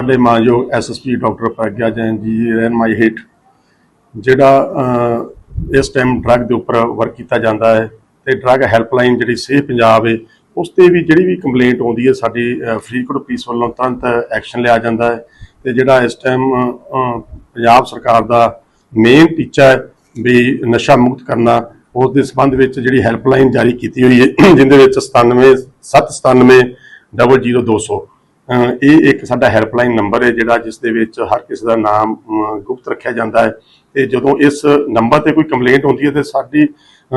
ਸਾਡੇ ਮਾਨਯੋਗ SSP doctor Pragya Jain ਜੀ ਰਹਿਨਮਾਈ ਹੇਠ ਜਿਹੜਾ ਇਸ ਟਾਈਮ ਡਰੱਗ ਦੇ ਉੱਪਰ ਵਰਕ ਕੀਤਾ ਜਾਂਦਾ ਹੈ ਤੇ ਡਰੱਗ ਹੈਲਪਲਾਈਨ ਜਿਹੜੀ ਸਿਹਤ ਪੰਜਾਬ ਹੈ ਉਸ ਤੇ ਵੀ ਜਿਹੜੀ ਵੀ ਕੰਪਲੇਂਟ ਆਉਂਦੀ ਹੈ ਸਾਡੀ ਅਹ, ਫਰੀਦਕੋਟ ਪੁਲਿਸ ਵੱਲੋਂ ਤੁਰੰਤ ਐਕਸ਼ਨ ਲਿਆ ਜਾਂਦਾ ਹੈ ਤੇ ਜਿਹੜਾ ਇਸ ਟਾਈਮ ਪੰਜਾਬ ਸਰਕਾਰ ਦਾ ਮੇਨ ਟੀਚਾ ਹੈ ਵੀ ਨਸ਼ਾ ਮੁਕਤ ਕਰਨਾ ਉਸ ਦੇ ਸੰਬੰਧ ਵਿੱਚ ਜਿਹੜੀ ਹੈਲਪਲਾਈਨ ਜਾਰੀ ਕੀਤੀ ਹੋਈ ਹੈ ਜਿੰਦੇ ਵਿੱਚ 97 797 00200 ਅਹ ਇਹ ਇੱਕ ਸਾਡਾ ਹੈਲਪਲਾਈਨ ਨੰਬਰ ਹੈ ਜਿਹੜਾ ਜਿਸ ਦੇ ਵਿੱਚ ਹਰ ਕਿਸੇ ਦਾ ਨਾਮ ਗੁਪਤ ਰੱਖਿਆ ਜਾਂਦਾ ਹੈ। ਤੇ ਜਦੋਂ ਇਸ ਨੰਬਰ ਤੇ ਕੋਈ ਕੰਪਲੇਂਟ ਹੁੰਦੀ ਹੈ ਤੇ ਸਾਡੀ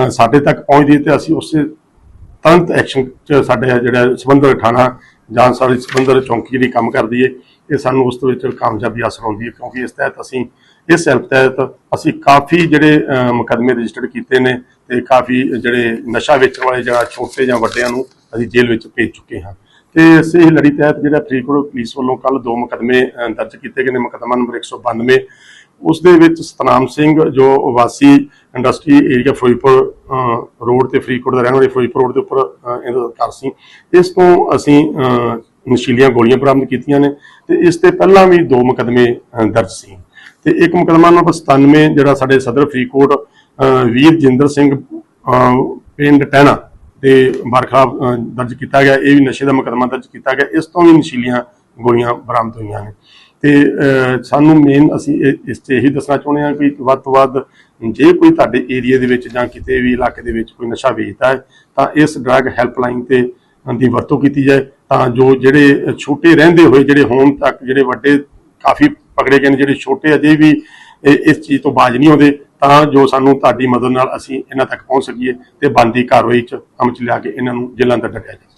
ਸਾਡੇ ਤੱਕ ਪਹੁੰਚਦੀ ਹੈ ਤੇ ਅਸੀਂ ਉਸੇ ਤੁਰੰਤ ਐਕਸ਼ਨ ਚ ਸਾਡੇ ਜਿਹੜਾ ਸੰਬੰਧਿਤ ਥਾਣਾ ਜਾਂ ਸਾਡੀ ਸੰਬੰਧਿਤ ਚੌਂਕੀ ਜਿਹੜੀ ਕੰਮ ਕਰਦੀ ਹੈ। ਇਹ ਸਾਨੂੰ ਉਸ ਦੇ ਵਿੱਚ ਕਾਮਯਾਬੀ ਹਾਸਲ ਹੁੰਦੀ ਹੈ ਕਿਉਂਕਿ ਇਸ ਤਹਿਤ ਅਸੀਂ ਇਸ ਹੈਲਪ ਤਹਿਤ ਅਸੀਂ ਕਾਫੀ ਜਿਹੜੇ ਅਹ, ਮੁਕੱਦਮੇ ਰਜਿਸਟਰਡ ਕੀਤੇ ਨੇ ਤੇ ਕਾਫੀ ਜਿਹੜੇ ਨਸ਼ਾ ਵੇਚਣ ਵਾਲੇ ਜਾਂ ਛੋਟੇ ਜਾਂ ਵੱਡਿਆਂ ਨੂੰ ਅਸੀਂ ਜੇਲ੍ਹ ਵਿੱਚ ਭੇਜ ਚੁੱਕੇ ਹਾਂ। ਤੇ ਇਸੇ ਲੜੀ ਤਹਿਤ ਜਿਹੜਾ ਫਰੀਦਕੋਟ ਪੁਲਿਸ ਵੱਲੋਂ ਕੱਲ ਦੋ ਮੁਕੱਦਮੇ ਦਰਜ ਕੀਤੇ ਗਏ ਨੇ ਮੁਕੱਦਮਾ ਨੰਬਰ 192 ਉਸ ਦੇ ਵਿੱਚ ਸਤਨਾਮ ਸਿੰਘ ਜੋ ਵਾਸੀ ਇੰਡਸਟਰੀ ਏਰੀਆ ਫਿਰੋਜ਼ਪੁਰ ਰੋਡ ਤੇ ਫਰੀਦਕੋਟ ਦਾ ਰਹਿਣ ਵਾਲੇ ਫਿਰੋਜ਼ਪੁਰ ਰੋਡ ਦੇ ਉੱਪਰ ਇਹਦਾ ਘਰ ਸੀ। ਇਸ ਤੋਂ ਅਸੀਂ ਨਸ਼ੀਲੀਆਂ ਗੋਲੀਆਂ ਬਰਾਮਦ ਕੀਤੀਆਂ ਨੇ ਤੇ ਇਸ ਤੇ ਪਹਿਲਾਂ ਵੀ ਦੋ ਮੁਕੱਦਮੇ ਦਰਜ ਸੀ। ਤੇ ਇੱਕ ਮੁਕੱਦਮਾ ਨੰਬਰ 97 ਜਿਹੜਾ ਸਾਡੇ ਸਦਰ ਫਰੀਦਕੋਟ ਅਹ, ਵੀਰ ਜਿੰਦਰ ਸਿੰਘ ਪਿੰਡ ਟਹਿਣਾ ਤੇ ਬਰਖਲਾਫ ਦਰਜ ਕੀਤਾ ਗਿਆ, ਇਹ ਵੀ ਨਸ਼ੇ ਦਾ ਮੁਕੱਦਮਾ ਦਰਜ ਕੀਤਾ ਗਿਆ, ਇਸ ਤੋਂ ਵੀ ਨਸ਼ੀਲੀਆਂ ਗੋਲੀਆਂ ਬਰਾਮਦ ਹੋਈਆਂ ਨੇ। ਤੇ ਸਾਨੂੰ ਮੇਨ ਅਸੀਂ ਇਹ- ਇਸ 'ਚ ਇਹੀ ਦੱਸਣਾ ਚਾਹੁੰਦੇ ਹਾਂ ਕਿ ਵੱਧ ਤੋਂ ਵੱਧ ਜੇ ਕੋਈ ਤੁਹਾਡੇ ਏਰੀਆ ਦੇ ਵਿੱਚ ਜਾਂ ਕਿਤੇ ਵੀ ਇਲਾਕੇ ਦੇ ਵਿੱਚ ਕੋਈ ਨਸ਼ਾ ਵੇਚਦਾ ਹੈ, ਤਾਂ ਇਸ ਡਰੱਗ ਹੈਲਪਲਾਈਨ ਤੇ ਦੀ ਵਰਤੋਂ ਕੀਤੀ ਜਾਏ, ਤਾਂ ਜੋ ਜਿਹੜੇ ਛੋਟੇ ਰਹਿੰਦੇ ਹੋਏ, ਜਿਹੜੇ ਹੋਣ ਤੱਕ ਜਿਹੜੇ ਵੱਡੇ ਕਾਫੀ ਪਕੜੇ ਗਏ ਨੇ, ਜਿਹੜੇ ਛੋਟੇ ਅਜੇ ਵੀ ਇਸ ਚੀਜ਼ ਤੋਂ ਬਾਜ ਨਹੀਂ ਆਉਂਦੇ, ਤਾਂ ਜੋ ਸਾਨੂੰ ਤੁਹਾਡੀ ਮਦਦ ਨਾਲ ਅਸੀਂ ਇਹਨਾਂ ਤੱਕ ਪਹੁੰਚ ਸਕੀਏ ਤੇ ਬੰਦੀ ਕਾਰਵਾਈ ਚ ਅਮਲ ਚ ਲਿਆ ਕੇ ਇਹਨਾਂ ਨੂੰ ਜੇਲ੍ਹਾਂ ਅੰਦਰ ਡੱਕਿਆ ਜਾਵੇ